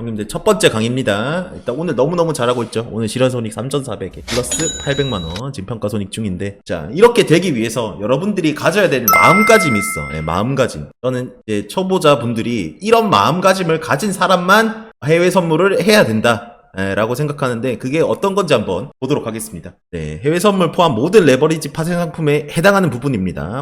형님들 첫 번째 강의입니다. 일단 오늘 너무너무 잘하고 있죠. 오늘 실현손익 3,400에 플러스 800만원 지금 평가 손익 중인데 자 이렇게 되기 위해서 여러분들이 가져야 될 마음가짐이 있어. 예, 마음가짐. 저는 이제 초보자분들이 이런 마음가짐을 가진 사람만 해외 선물을 해야 된다. 예, 라고 생각하는데 그게 어떤 건지 한번 보도록 하겠습니다. 네, 해외 선물 포함 모든 레버리지 파생 상품에 해당하는 부분입니다.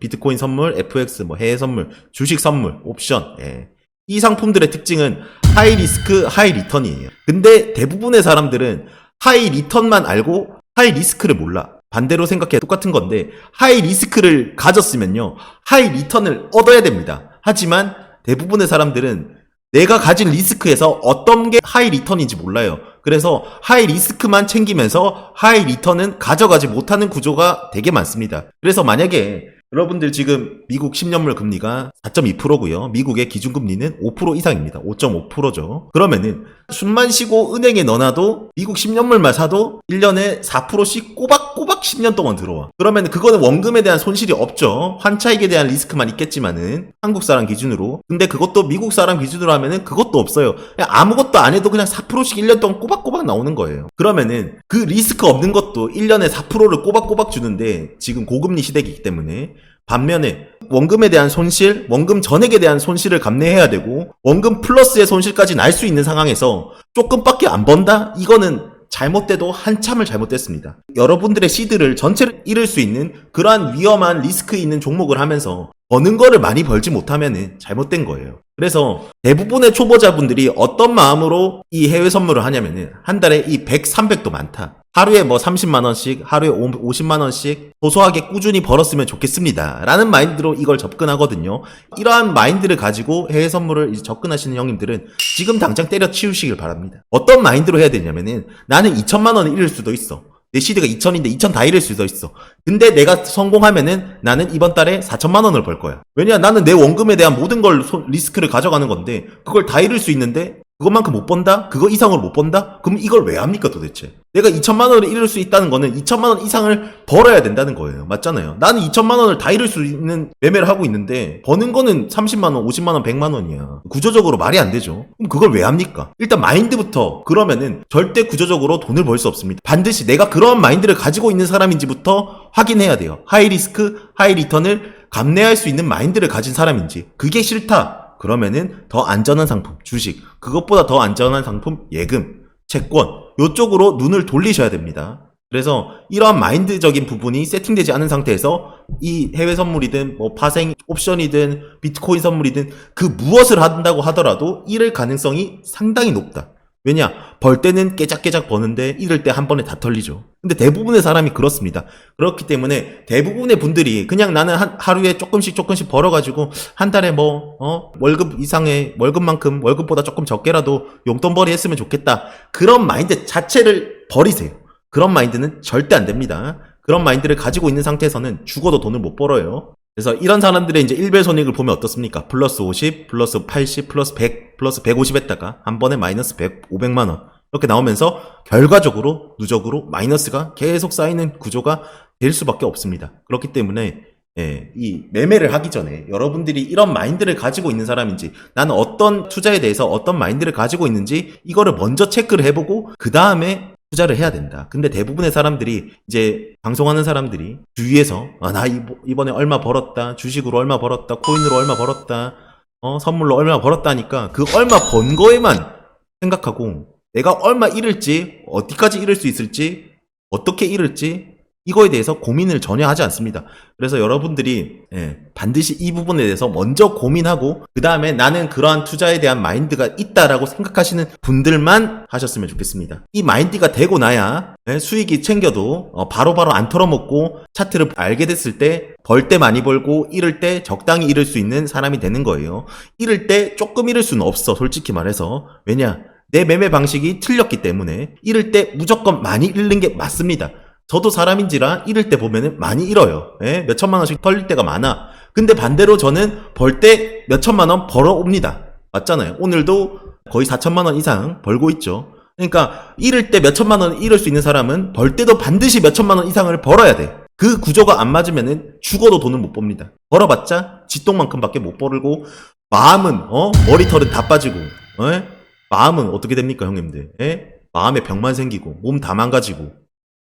비트코인 선물, FX, 뭐 해외 선물, 주식 선물, 옵션. 예. 이 상품들의 특징은 하이 리스크, 하이 리턴이에요. 근데 대부분의 사람들은 하이 리턴만 알고 하이 리스크를 몰라. 반대로 생각해 똑같은 건데 하이 리스크를 가졌으면요. 하이 리턴을 얻어야 됩니다. 하지만 대부분의 사람들은 내가 가진 리스크에서 어떤 게 하이 리턴인지 몰라요. 그래서 하이 리스크만 챙기면서 하이 리턴은 가져가지 못하는 구조가 되게 많습니다. 그래서 만약에 여러분들 지금 미국 10년물 금리가 4.2%고요. 미국의 기준금리는 5% 이상입니다. 5.5%죠. 그러면은 숨만 쉬고 은행에 넣어놔도 미국 10년물만 사도 1년에 4%씩 꼬박 꼬박 10년 동안 들어와. 그러면 그거는 원금에 대한 손실이 없죠. 환차익에 대한 리스크만 있겠지만은 한국 사람 기준으로. 근데 그것도 미국 사람 기준으로 하면은 그것도 없어요. 그냥 아무것도 안 해도 그냥 4%씩 1년 동안 꼬박꼬박 나오는 거예요. 그러면은 그 리스크 없는 것도 1년에 4%를 꼬박꼬박 주는데 지금 고금리 시대이기 때문에 반면에 원금에 대한 손실, 원금 전액에 대한 손실을 감내해야 되고 원금 플러스의 손실까지 날 수 있는 상황에서 조금밖에 안 번다? 이거는 잘못돼도 한참을 잘못됐습니다. 여러분들의 시드를 전체를 잃을 수 있는 그러한 위험한 리스크 있는 종목을 하면서 버는 거를 많이 벌지 못하면은 잘못된 거예요. 그래서 대부분의 초보자분들이 어떤 마음으로 이 해외 선물을 하냐면은 한 달에 이 100, 300도 많다. 하루에 뭐 30만원씩, 하루에 50만원씩 소소하게 꾸준히 벌었으면 좋겠습니다. 라는 마인드로 이걸 접근하거든요. 이러한 마인드를 가지고 해외 선물을 접근하시는 형님들은 지금 당장 때려치우시길 바랍니다. 어떤 마인드로 해야 되냐면은 나는 2천만원을 잃을 수도 있어. 내 시드가 2천인데 2천 다 잃을 수도 있어. 근데 내가 성공하면은 나는 이번 달에 4천만 원을 벌 거야. 왜냐? 나는 내 원금에 대한 모든 걸 손- 리스크를 가져가는 건데 그걸 다 잃을 수 있는데 그것만큼 못 번다? 그거 이상으로 못 번다? 그럼 이걸 왜 합니까 도대체? 내가 2천만 원을 잃을 수 있다는 거는 2천만 원 이상을 벌어야 된다는 거예요. 맞잖아요. 나는 2천만 원을 다 잃을 수 있는 매매를 하고 있는데 버는 거는 30만 원, 50만 원, 100만 원이야. 구조적으로 말이 안 되죠. 그럼 그걸 왜 합니까? 일단 마인드부터 그러면은 절대 구조적으로 돈을 벌 수 없습니다. 반드시 내가 그런 마인드를 가지고 있는 사람인지부터 확인해야 돼요. 하이 리스크, 하이 리턴을 감내할 수 있는 마인드를 가진 사람인지. 그게 싫다. 그러면은 더 안전한 상품, 주식, 그것보다 더 안전한 상품, 예금, 채권, 요쪽으로 눈을 돌리셔야 됩니다. 그래서 이러한 마인드적인 부분이 세팅되지 않은 상태에서 이 해외 선물이든 뭐 파생 옵션이든 비트코인 선물이든 그 무엇을 한다고 하더라도 잃을 가능성이 상당히 높다. 왜냐? 벌 때는 깨작깨작 버는데 잃을 때 한 번에 다 털리죠. 근데 대부분의 사람이 그렇습니다. 그렇기 때문에 대부분의 분들이 그냥 나는 한, 하루에 조금씩 조금씩 벌어가지고 한 달에 뭐, 어, 월급 이상의 월급만큼 월급보다 조금 적게라도 용돈벌이 했으면 좋겠다. 그런 마인드 자체를 버리세요. 그런 마인드는 절대 안 됩니다. 그런 마인드를 가지고 있는 상태에서는 죽어도 돈을 못 벌어요. 그래서 이런 사람들의 이제 일배 손익을 보면 어떻습니까? 플러스 50, 플러스 80, 플러스 100, 플러스 150 했다가 한 번에 마이너스 100, 500만 원. 이렇게 나오면서 결과적으로 누적으로 마이너스가 계속 쌓이는 구조가 될 수밖에 없습니다. 그렇기 때문에 예, 이 매매를 하기 전에 여러분들이 이런 마인드를 가지고 있는 사람인지 나는 어떤 투자에 대해서 어떤 마인드를 가지고 있는지 이거를 먼저 체크를 해보고 그 다음에 투자를 해야 된다. 근데 대부분의 사람들이 이제 방송하는 사람들이 주위에서 아, 나 이번- 이번에 얼마 벌었다. 주식으로 얼마 벌었다. 코인으로 얼마 벌었다. 어, 선물로 얼마 벌었다 하니까 그 얼마 번 거에만 생각하고 내가 얼마 잃을지 어디까지 잃을 수 있을지 어떻게 잃을지 이거에 대해서 고민을 전혀 하지 않습니다. 그래서 여러분들이 예, 반드시 이 부분에 대해서 먼저 고민하고 그 다음에 나는 그러한 투자에 대한 마인드가 있다라고 생각하시는 분들만 하셨으면 좋겠습니다. 이 마인드가 되고 나야 예, 수익이 챙겨도 어, 바로바로 안 털어먹고 차트를 알게 됐을 때 벌 때 많이 벌고 잃을 때 적당히 잃을 수 있는 사람이 되는 거예요. 잃을 때 조금 잃을 수는 없어 솔직히 말해서 왜냐 내 매매 방식이 틀렸기 때문에 잃을 때 무조건 많이 잃는 게 맞습니다. 저도 사람인지라 잃을 때 보면은 많이 잃어요. 예? 몇 천만 원씩 털릴 때가 많아. 근데 반대로 저는 벌 때 몇 천만 원 벌어옵니다. 맞잖아요. 오늘도 거의 4천만 원 이상 벌고 있죠. 그러니까 잃을 때 몇 천만 원 잃을 수 있는 사람은 벌 때도 반드시 몇 천만 원 이상을 벌어야 돼. 그 구조가 안 맞으면은 죽어도 돈을 못 법니다. 벌어봤자 지똥만큼밖에 못 벌고 마음은 어 머리털은 다 빠지고 에? 마음은 어떻게 됩니까 형님들? 에? 마음에 병만 생기고 몸 다 망가지고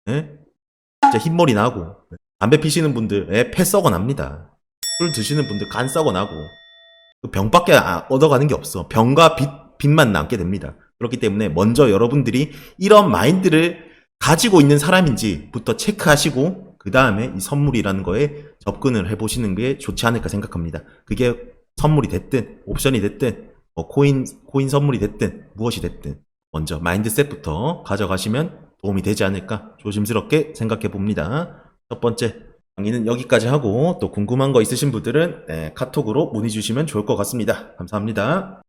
에? 진짜 흰머리 나고 담배 피시는 분들 에, 폐 썩어 납니다. 술 드시는 분들 간 썩어 나고 그 병밖에 아- 얻어가는 게 없어. 병과 빚, 빚만 남게 됩니다. 그렇기 때문에 먼저 여러분들이 이런 마인드를 가지고 있는 사람인지부터 체크하시고 그 다음에 이 선물이라는 거에 접근을 해보시는 게 좋지 않을까 생각합니다. 그게 선물이 됐든 옵션이 됐든 뭐 코인 코인 선물이 됐든 무엇이 됐든 먼저 마인드셋부터 가져가시면 도움이 되지 않을까 조심스럽게 생각해 봅니다. 첫 번째 강의는 여기까지 하고 또 궁금한 거 있으신 분들은 네, 카톡으로 문의 주시면 좋을 것 같습니다. 감사합니다.